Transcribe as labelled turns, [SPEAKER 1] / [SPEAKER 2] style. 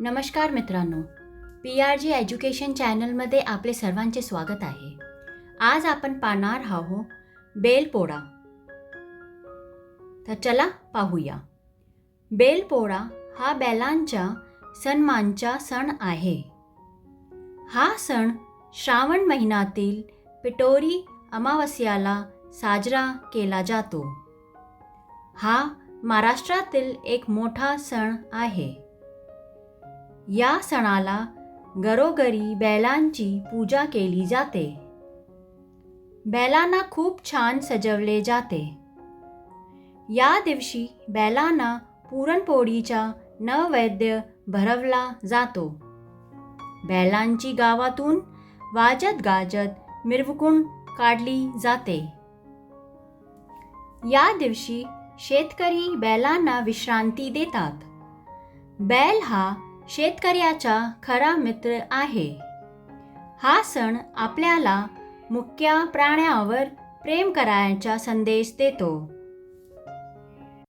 [SPEAKER 1] नमस्कार मित्रांनो. P R G education चॅनलमध्ये आपले सर्वांचे स्वागत आहे. आज आपण पाहणार आहो बेलपोळा. तर चला पाहूया. बेलपोळा हा बैलांच्या सन्मानचा सण आहे. हा सण श्रावण महिन्यातील पिटोरी अमावस्याला साजरा केला जातो. हा महाराष्ट्रातील एक मोठा सण आहे. या सणाला घरोघरी बैलांची पूजा केली जाते. बैलांना खूप छान सजवले जाते. या दिवशी बैलांना पुरणपोळीचा नैवेद्य भरवला जातो. बैलांची गावातून वाजत गाजत मिरवणूक काढली जाते. या दिवशी शेतकरी बैलांना विश्रांती देतात. बैल हा शेतकऱ्याचा खरा मित्र आहे. हा सण आपल्याला मुख्य प्राण्यावर प्रेम करायचा संदेश देतो.